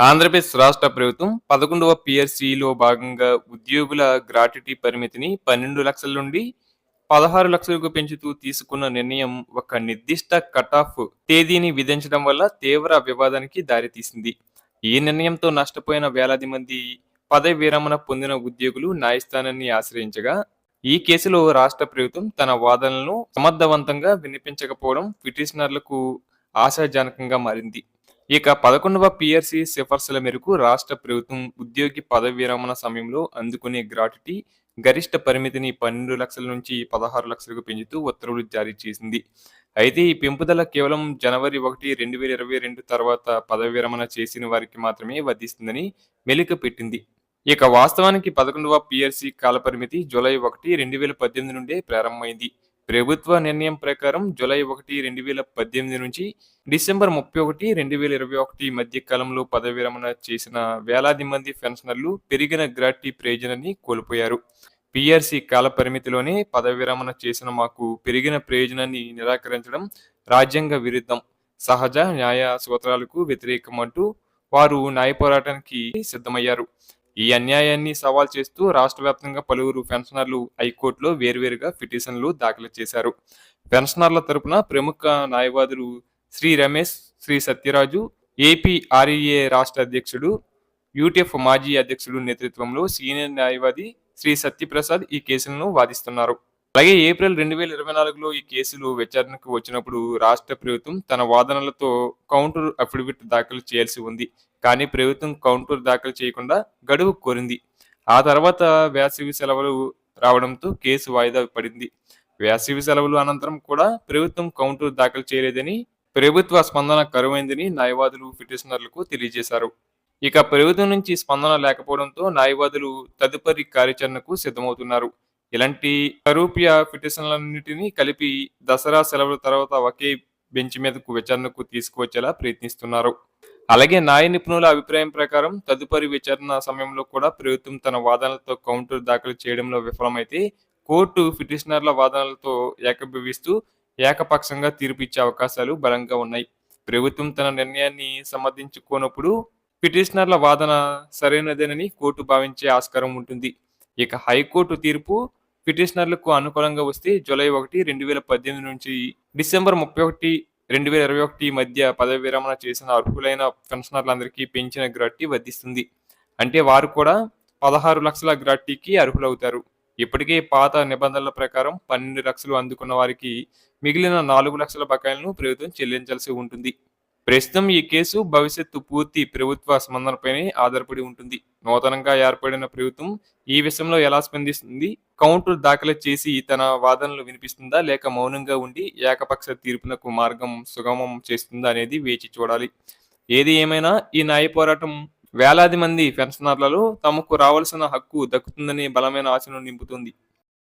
ఆంధ్రప్రదేశ్ రాష్ట్ర ప్రభుత్వం పదకొండవ పిఆర్సీలో భాగంగా ఉద్యోగుల గ్రాట్యుటీ పరిమితిని పన్నెండు లక్షల నుండి పదహారు లక్షలకు పెంచుతూ తీసుకున్న నిర్ణయం ఒక నిర్దిష్ట కట్ ఆఫ్ తేదీని విధించడం వల్ల తీవ్ర వివాదానికి దారితీసింది. ఈ నిర్ణయంతో నష్టపోయిన వేలాది మంది పదవి విరమణ పొందిన ఉద్యోగులు న్యాయస్థానాన్ని ఆశ్రయించగా ఈ కేసులో రాష్ట్ర ప్రభుత్వం తన వాదనలను సమర్థవంతంగా వినిపించకపోవడం పిటిషనర్లకు ఆశాజనకంగా మారింది. ఇక పదకొండవ పిఆర్సీ సిఫార్సుల మేరకు రాష్ట్ర ప్రభుత్వం ఉద్యోగి పదవి విరమణ సమయంలో అందుకునే గ్రాట్యుటీ గరిష్ట పరిమితిని పన్నెండు లక్షల నుంచి పదహారు లక్షలకు పెంచుతూ ఉత్తర్వులు జారీ చేసింది. అయితే ఈ పెంపుదల కేవలం జనవరి ఒకటి రెండు వేల ఇరవై రెండు తర్వాత పదవి విరమణ చేసిన వారికి మాత్రమే వర్తిస్తుందని మెలిక పెట్టింది. ఇక వాస్తవానికి పదకొండవ పిఆర్సీ కాలపరిమితి జూలై ఒకటి రెండు వేల పద్దెనిమిది నుండే ప్రారంభమైంది. ప్రభుత్వ నిర్ణయం ప్రకారం జూలై ఒకటి రెండు వేల పద్దెనిమిది నుంచి డిసెంబర్ ముప్పై ఒకటి రెండు వేల ఇరవై ఒకటి మధ్య కాలంలో పదవి విరమణ చేసిన వేలాది మంది పెన్షనర్లు పెరిగిన గ్రాట్యుటీ ప్రయోజనాన్ని కోల్పోయారు. పిఆర్సి కాల పరిమితిలోనే పదవి విరమణ చేసిన మాకు పెరిగిన ప్రయోజనాన్ని నిరాకరించడం రాజ్యాంగ విరుద్ధం. సహజ న్యాయ సూత్రాలకు వ్యతిరేకమంటూ వారు న్యాయ పోరాటానికి సిద్ధమయ్యారు. ఈ అన్యాయాన్ని సవాల్ చేస్తూ రాష్ట్ర వ్యాప్తంగా పలువురు పెన్షనర్లు హైకోర్టులో వేర్వేరుగా పిటిషన్లు దాఖలు చేశారు. పెన్షనర్ల తరపున ప్రముఖ న్యాయవాదులు శ్రీ రమేష్ శ్రీ సత్యరాజు ఏపీ ఆర్ఈఏ రాష్ట్ర అధ్యక్షుడు యూటీఎఫ్ మాజీ అధ్యక్షుడు నేతృత్వంలో సీనియర్ న్యాయవాది శ్రీ సత్యప్రసాద్ ఈ కేసులను వాదిస్తున్నారు. అలాగే ఏప్రిల్ రెండు వేల ఇరవై నాలుగులో ఈ కేసులు విచారణకు వచ్చినప్పుడు రాష్ట్ర ప్రభుత్వం తన వాదనలతో కౌంటర్ అఫిడవిట్ దాఖలు చేయాల్సి ఉంది. కానీ ప్రభుత్వం కౌంటర్ దాఖలు చేయకుండా గడువు కోరింది. ఆ తర్వాత వేసవి సెలవులు రావడంతో కేసు వాయిదా పడింది. వేసవి సెలవులు అనంతరం కూడా ప్రభుత్వం కౌంటర్ దాఖలు చేయలేదని ప్రభుత్వ స్పందన కరువైందని న్యాయవాదులు పిటిషనర్లకు తెలియజేశారు. ఇక ప్రభుత్వం నుంచి స్పందన లేకపోవడంతో న్యాయవాదులు తదుపరి కార్యాచరణకు సిద్ధమవుతున్నారు. ఇలాంటి కరూపియా పిటిషన్లన్నింటినీ కలిపి దసరా సెలవుల తర్వాత ఒకే బెంచ్ మీదకు విచారణకు తీసుకువచ్చేలా ప్రయత్నిస్తున్నారు. అలాగే న్యాయ నిపుణుల అభిప్రాయం ప్రకారం తదుపరి విచారణ సమయంలో కూడా ప్రభుత్వం తన వాదనలతో కౌంటర్ దాఖలు చేయడంలో విఫలమైతే కోర్టు పిటిషనర్ల వాదనలతో ఏకభవిస్తూ ఏకపక్షంగా తీర్పు ఇచ్చే అవకాశాలు బలంగా ఉన్నాయి. ప్రభుత్వం తన నిర్ణయాన్ని సమర్థించుకోనప్పుడు పిటిషనర్ల వాదన సరైనదేనని కోర్టు భావించే ఆస్కారం ఉంటుంది. ఇక హైకోర్టు తీర్పు పిటిషనర్లకు అనుకూలంగా వస్తే జూలై ఒకటి రెండు వేల పద్దెనిమిది నుంచి డిసెంబర్ ముప్పై ఒకటి రెండు వేల ఇరవై ఒకటి మధ్య పదవి విరమణ చేసిన అర్హులైన పెన్షనర్లందరికీ పెంచిన గ్రాట్టీ వర్ధిస్తుంది అంటే వారు కూడా పదహారు లక్షల గ్రాట్టీకి అర్హులవుతారు. ఇప్పటికే పాత నిబంధనల ప్రకారం పన్నెండు లక్షలు అందుకున్న వారికి మిగిలిన నాలుగు లక్షల బకాయిలను ప్రభుత్వం చెల్లించాల్సి ఉంటుంది. ప్రస్తుతం ఈ కేసు భవిష్యత్తు పూర్తి ప్రభుత్వ స్పందనపైనే ఆధారపడి ఉంటుంది. నూతనంగా ఏర్పడిన ప్రభుత్వం ఈ విషయంలో ఎలా స్పందిస్తుంది? కౌంటర్ దాఖలు చేసి తన వాదనలు వినిపిస్తుందా? లేక మౌనంగా ఉండి ఏకపక్ష తీర్పునకు మార్గం సుగమం చేస్తుందా అనేది వేచి చూడాలి. ఏది ఏమైనా ఈ న్యాయ పోరాటం వేలాది మంది పెన్షనర్లలో తమకు రావాల్సిన హక్కు దక్కుతుందనే బలమైన ఆశను నింపుతుంది.